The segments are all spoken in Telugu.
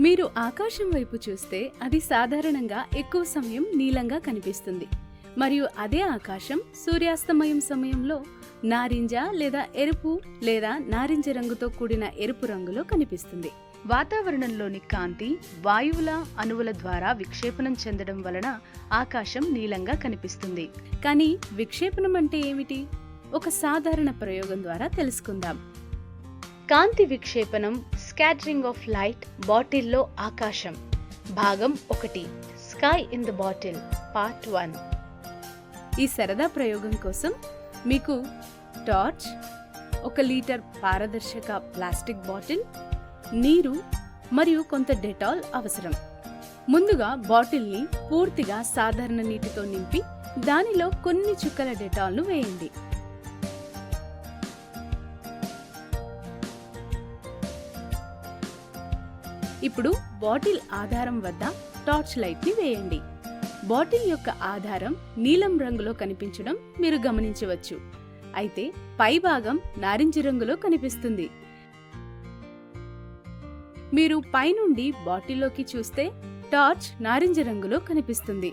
మీరు ఆకాశం వైపు చూస్తే అది సాధారణంగా ఎక్కువ సమయం నీలంగా కనిపిస్తుంది. మరియు అదే ఆకాశం సూర్యాస్తమయం సమయంలో నారింజ లేదా ఎరుపు లేదా నారింజ రంగుతో కూడిన ఎరుపు రంగులో కనిపిస్తుంది. వాతావరణంలోని కాంతి వాయువుల అణువుల ద్వారా విక్షేపణం చెందడం వలన ఆకాశం నీలంగా కనిపిస్తుంది. కానీ విక్షేపణం అంటే ఏమిటి? ఒక సాధారణ ప్రయోగం ద్వారా తెలుసుకుందాం. కాంతి విక్షేపణం స్కాటరింగ్ ఆఫ్ లైట్ బాటిల్లో ఆకాశం. భాగం ఒకటి. Sky in the bottle. Part one. ఈ సరదా ప్రయోగం కోసం మీకు టార్చ్ ఒక లీటర్ పారదర్శక ప్లాస్టిక్ బాటిల్ నీరు మరియు కొంత డెటాల్ అవసరం. ముందుగా బాటిల్ని పూర్తిగా సాధారణ నీటితో నింపి దానిలో కొన్ని చుక్కల డెటాల్ను వేయండి. ఇప్పుడు బాటిల్ ఆధారం వద్ద టార్చ్ లైట్ని వేయండి. బాటిల్ యొక్క ఆధారం నీలం రంగులో కనిపించడం మీరు గమనించవచ్చు. అయితే పై భాగం నారింజ రంగులో కనిపిస్తుంది. మీరు పైనుండి బాటిల్లోకి చూస్తే టార్చ్ నారింజ రంగులో కనిపిస్తుంది.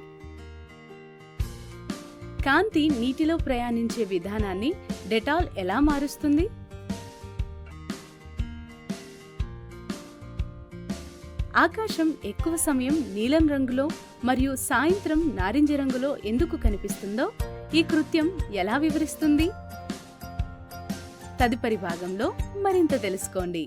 కాంతి నీటిలో ప్రయాణించే విధానాన్ని డెటాల్ ఎలా మారుస్తుంది? ఆకాశం ఎక్కువ సమయం నీలం రంగులో మరియు సాయంత్రం నారింజ రంగులో ఎందుకు కనిపిస్తుందో ఈ కృత్యం ఎలా వివరిస్తుంది? తదుపరి భాగంలో మరింత తెలుసుకోండి.